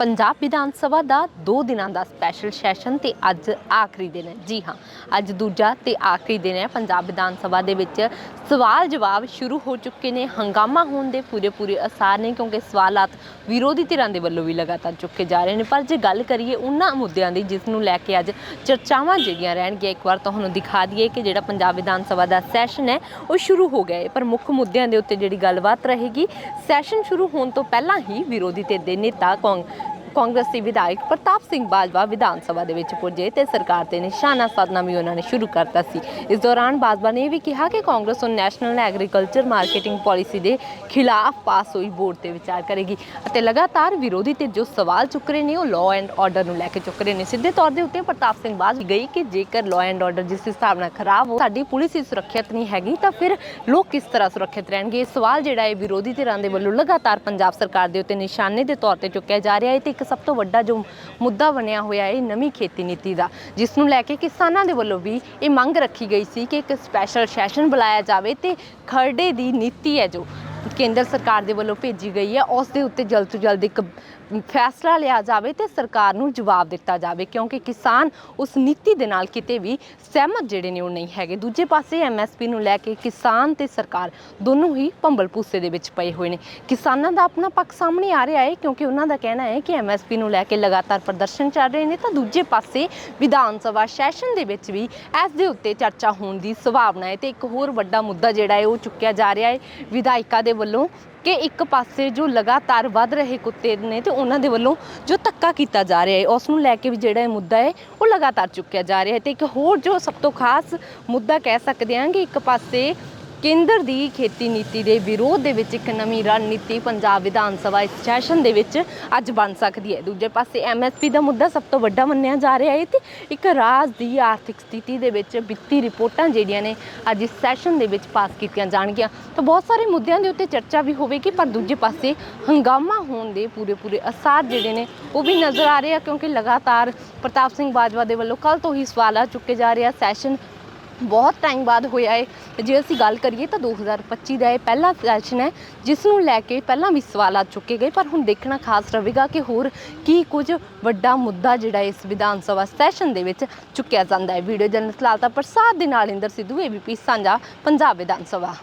ਪੰਜਾਬ ਵਿਧਾਨ ਸਭਾ ਦਾ 2 ਦਿਨਾਂ ਦਾ special session ਤੇ ਅੱਜ ਆਖਰੀ ਦਿਨ ਹੈ। ਜੀ ਹਾਂ, ਅੱਜ ਦੂਜਾ ਤੇ ਆਖਰੀ ਦਿਨ ਹੈ। ਪੰਜਾਬ ਵਿਧਾਨ ਸਭਾ ਦੇ ਵਿੱਚ ਸਵਾਲ ਜਵਾਬ ਸ਼ੁਰੂ ਹੋ ਚੁੱਕੇ ਨੇ। ਹੰਗਾਮਾ ਹੋਣ ਦੇ ਪੂਰੇ ਪੂਰੇ ਅਸਾਰ ਨੇ ਕਿਉਂਕਿ ਸਵਾਲਾਤ ਵਿਰੋਧੀ ਧਿਰਾਂ ਦੇ ਵੱਲੋਂ ਵੀ ਲਗਾਤਾਰ ਚੁੱਕੇ ਜਾ ਰਹੇ ਨੇ। ਪਰ ਜੇ ਗੱਲ ਕਰੀਏ ਉਹਨਾਂ ਮੁੱਦਿਆਂ ਦੀ, ਜਿਸ ਨੂੰ ਲੈ ਕੇ ਅੱਜ ਚਰਚਾਵਾਂ ਜਿਹੜੀਆਂ ਰਹਿਣਗੀਆਂ, ਇੱਕ ਵਾਰ ਤੁਹਾਨੂੰ ਦਿਖਾ ਦਈਏ ਕਿ ਜਿਹੜਾ ਪੰਜਾਬ ਵਿਧਾਨ ਸਭਾ ਦਾ ਸੈਸ਼ਨ ਹੈ, ਉਹ ਸ਼ੁਰੂ ਹੋ ਗਿਆ ਹੈ। ਪਰ ਮੁੱਖ ਮੁੱਦਿਆਂ ਦੇ ਉੱਤੇ ਜਿਹੜੀ ਗੱਲਬਾਤ ਰਹੇਗੀ ਸੈਸ਼ਨ ਸ਼ੁਰੂ ਹੋਣ ਤੋਂ ਪਹਿਲਾਂ ਹੀ ਵਿਰੋਧੀ ਧਿਰ ਦੇ ਨੇਤਾ ਕੌਂਗ ਕਾਂਗਰਸੀ ਵਿਧਾਇਕ ਪ੍ਰਤਾਪ ਸਿੰਘ ਬਾਜਵਾ ਵਿਧਾਨ ਸਭਾ ਦੇ ਵਿੱਚ ਪੁੱਜੇ ਤੇ ਸਰਕਾਰ ਤੇ ਨਿਸ਼ਾਨਾ ਸਾਧਨਾ ਵੀ ਉਹਨਾਂ ਨੇ ਸ਼ੁਰੂ ਕਰਤਾ ਸੀ। ਇਸ ਦੌਰਾਨ ਬਾਜਵਾ ਨੇ ਇਹ ਵੀ ਕਿਹਾ ਕਿ ਕਾਂਗਰਸ ਹੁਣ ਨੈਸ਼ਨਲ ਐਗਰੀਕਲਚਰ ਮਾਰਕੀਟਿੰਗ ਪਾਲਿਸੀ ਦੇ ਖਿਲਾਫ ਪਾਸ ਹੋਈ ਬੋਰਡ ਤੇ ਵਿਚਾਰ ਕਰੇਗੀ ਅਤੇ ਲਗਾਤਾਰ ਵਿਰੋਧੀ ਤੇ ਜੋ ਸਵਾਲ ਚੁੱਕ ਰਹੇ ਨੇ ਉਹ ਲਾਅ ਐਂਡ ਆਰਡਰ ਨੂੰ ਲੈ ਕੇ ਚੁੱਕ ਰਹੇ ਨੇ। ਸਿੱਧੇ ਤੌਰ ਦੇ ਉੱਤੇ ਪ੍ਰਤਾਪ ਸਿੰਘ ਬਾਜਵਾ ਗਈ ਕਿ ਜੇਕਰ ਲਾਅ ਐਂਡ ਆਰਡਰ ਜਿਸ ਹਿਸਾਬ ਨਾਲ ਖਰਾਬ ਹੋ ਸਾਡੀ ਪੁਲਿਸ ਹੀ ਸੁਰੱਖਿਅਤ ਨਹੀਂ ਹੈਗੀ ਤਾਂ ਫਿਰ ਲੋਕ ਕਿਸ ਤਰ੍ਹਾਂ ਸੁਰੱਖਿਅਤ ਰਹਿਣਗੇ? ਇਹ ਸਵਾਲ ਜਿਹੜਾ ਹੈ ਵਿਰੋਧੀ ਧਿਰਾਂ ਦੇ ਵੱਲੋਂ ਲਗਾਤਾਰ ਪੰਜਾਬ ਸਰਕਾਰ ਦੇ ਉੱਤੇ ਨਿਸ਼ਾਨੇ ਦੇ ਤੌਰ ਤੇ ਚੁੱਕਿਆ ਜਾ ਰਿਹਾ ਹੈ ਤੇ ਇੱਕ ਸਭ ਤੋਂ ਵੱਡਾ ਜੋ ਮੁੱਦਾ ਬਣਿਆ ਹੋਇਆ ਹੈ ਇਹ ਨਵੀਂ ਖੇਤੀ ਨੀਤੀ ਦਾ, ਜਿਸ ਨੂੰ ਲੈ ਕੇ ਕਿਸਾਨਾਂ ਦੇ ਵੱਲੋਂ ਵੀ ਇਹ ਮੰਗ ਰੱਖੀ ਗਈ ਸੀ ਕਿ ਇੱਕ ਸਪੈਸ਼ਲ ਸੈਸ਼ਨ ਬੁਲਾਇਆ ਜਾਵੇ ਤੇ ਖਰੜੇ ਦੀ ਨੀਤੀ ਹੈ ਜੋ ਕੇਂਦਰ ਸਰਕਾਰ ਦੇ ਵੱਲੋਂ ਭੇਜੀ ਗਈ ਹੈ, ਉਸ ਦੇ ਉੱਤੇ ਜਲਦ ਤੋਂ ਜਲਦ ਇੱਕ ਫੈਸਲਾ ਲਿਆ ਜਾਵੇ ਤੇ ਸਰਕਾਰ ਨੂੰ ਜਵਾਬ ਦਿੱਤਾ ਜਾਵੇ, ਕਿਉਂਕਿ ਕਿਸਾਨ ਉਸ ਨੀਤੀ ਦੇ ਨਾਲ ਕਿਤੇ ਵੀ ਸਹਿਮਤ ਜਿਹੜੇ ਨੇ ਉਹ ਨਹੀਂ ਹੈਗੇ। ਦੂਜੇ ਪਾਸੇ ਐਮਐਸਪੀ ਨੂੰ ਲੈ ਕੇ ਕਿਸਾਨ ਤੇ ਸਰਕਾਰ ਦੋਨੋਂ ਹੀ ਭੰਬਲ ਭੂਸੇ ਦੇ ਵਿੱਚ ਪਏ ਹੋਏ ਨੇ। ਕਿਸਾਨਾਂ ਦਾ ਆਪਣਾ ਪੱਖ ਸਾਹਮਣੇ ਆ ਰਿਹਾ ਹੈ, ਕਿਉਂਕਿ ਉਹਨਾਂ ਦਾ ਕਹਿਣਾ ਹੈ ਕਿ ਐਮਐਸਪੀ ਨੂੰ ਲੈ ਕੇ ਲਗਾਤਾਰ ਪ੍ਰਦਰਸ਼ਨ ਚੱਲ ਰਹੇ ਨੇ, ਤਾਂ ਦੂਜੇ ਪਾਸੇ ਵਿਧਾਨ ਸਭਾ ਸੈਸ਼ਨ ਦੇ ਵਿੱਚ ਵੀ ਇਸ ਦੇ ਉੱਤੇ ਚਰਚਾ ਹੋਣ ਦੀ ਸੰਭਾਵਨਾ ਹੈ। ਤੇ ਇੱਕ ਹੋਰ ਵੱਡਾ ਮੁੱਦਾ ਜਿਹੜਾ ਹੈ, ਉਹ ਚੁੱਕਿਆ ਜਾ ਰਿਹਾ ਹੈ, ਵਿਧਾਇਕਾਂ ਦੇ ਵੱਲੋਂ ਕਿ ਇੱਕ ਪਾਸੇ ਜੋ ਲਗਾਤਾਰ ਵੱਧ ਰਹੇ ਕੁੱਤੇ ਨੇ ਤੇ ਉਹਨਾਂ ਦੇ ਵੱਲੋਂ ਜੋ ਧੱਕਾ ਕੀਤਾ ਜਾ ਰਿਹਾ ਹੈ, ਉਸ ਨੂੰ ਲੈ ਕੇ ਵੀ ਜਿਹੜਾ ਇਹ ਮੁੱਦਾ ਹੈ, ਉਹ ਲਗਾਤਾਰ ਚੁੱਕਿਆ ਜਾ ਰਿਹਾ ਹੈ ਤੇ ਇੱਕ ਹੋਰ ਜੋ ਸਭ ਤੋਂ ਖਾਸ ਮੁੱਦਾ ਕਹਿ ਸਕਦੇ ਹਾਂ ਕਿ ਇੱਕ ਪਾਸੇ ਕੇਂਦਰ ਦੀ ਖੇਤੀ ਨੀਤੀ ਦੇ ਵਿਰੋਧ ਦੇ ਵਿੱਚ ਇੱਕ ਨਵੀਂ ਰਣਨੀਤੀ ਪੰਜਾਬ ਵਿਧਾਨ ਸਭਾ ਇਸ ਸੈਸ਼ਨ ਦੇ ਵਿੱਚ ਅੱਜ ਬਣ ਸਕਦੀ ਹੈ। ਦੂਜੇ ਪਾਸੇ ਐਮਐਸਪੀ ਦਾ ਮੁੱਦਾ ਸਭ ਤੋਂ ਵੱਡਾ ਮੰਨਿਆ ਜਾ ਰਿਹਾ ਹੈ ਤੇ ਇੱਕ ਰਾਜ ਦੀ ਆਰਥਿਕ ਸਥਿਤੀ ਦੇ ਵਿੱਚ ਵਿੱਤੀ ਰਿਪੋਰਟਾਂ ਜਿਹੜੀਆਂ ਨੇ ਅੱਜ ਇਸ ਸੈਸ਼ਨ ਦੇ ਵਿੱਚ ਪਾਸ ਕੀਤੀਆਂ ਜਾਣਗੀਆਂ। ਤਾਂ ਬਹੁਤ ਸਾਰੇ ਮੁੱਦਿਆਂ ਦੇ ਉੱਤੇ ਚਰਚਾ ਵੀ ਹੋਵੇਗੀ, ਪਰ ਦੂਜੇ ਪਾਸੇ ਹੰਗਾਮਾ ਹੋਣ ਦੇ ਪੂਰੇ ਪੂਰੇ ਅਸਾਰ ਜਿਹੜੇ ਨੇ ਉਹ ਵੀ ਨਜ਼ਰ ਆ ਰਹੇ ਆ, ਕਿਉਂਕਿ ਲਗਾਤਾਰ ਪ੍ਰਤਾਪ ਸਿੰਘ ਬਾਜਵਾ ਦੇ ਵੱਲੋਂ ਕੱਲ ਤੋਂ ਹੀ ਸਵਾਲ ਆ ਚੁੱਕੇ ਜਾ ਰਹੇ ਆ। ਸੈਸ਼ਨ ਬਹੁਤ ਟਾਈਮ ਬਾਅਦ ਹੋਇਆ ਹੈ ਜੇ ਅਸੀਂ ਗੱਲ ਕਰੀਏ ਤਾਂ 2025 ਦਾ ਇਹ ਪਹਿਲਾ ਸੈਸ਼ਨ ਹੈ, ਜਿਸ ਨੂੰ ਲੈ ਕੇ ਪਹਿਲਾਂ ਵੀ ਸਵਾਲ ਸਵਾਲਾਂ ਚੁੱਕੇ ਗਏ, ਪਰ ਹੁਣ ਦੇਖਣਾ ਖਾਸ ਰਹੇਗਾ ਕਿ ਹੋਰ ਕੀ ਕੁਝ ਵੱਡਾ ਮੁੱਦਾ ਜਿਹੜਾ ਇਸ ਵਿਧਾਨ ਸਭਾ ਸੈਸ਼ਨ ਦੇ ਵਿੱਚ ਚੁੱਕਿਆ ਜਾਂਦਾ ਹੈ। ਵੀਡੀਓ ਜਨਰਲ ਲਾਲਤਾ ਪ੍ਰਸਾਦ ਦੇ ਨਾਲ ਇੰਦਰ ਸਿੱਧੂ ਏਬੀਪੀ ਸਾਂਝਾ, ਪੰਜਾਬ ਵਿਧਾਨ ਸਭਾ।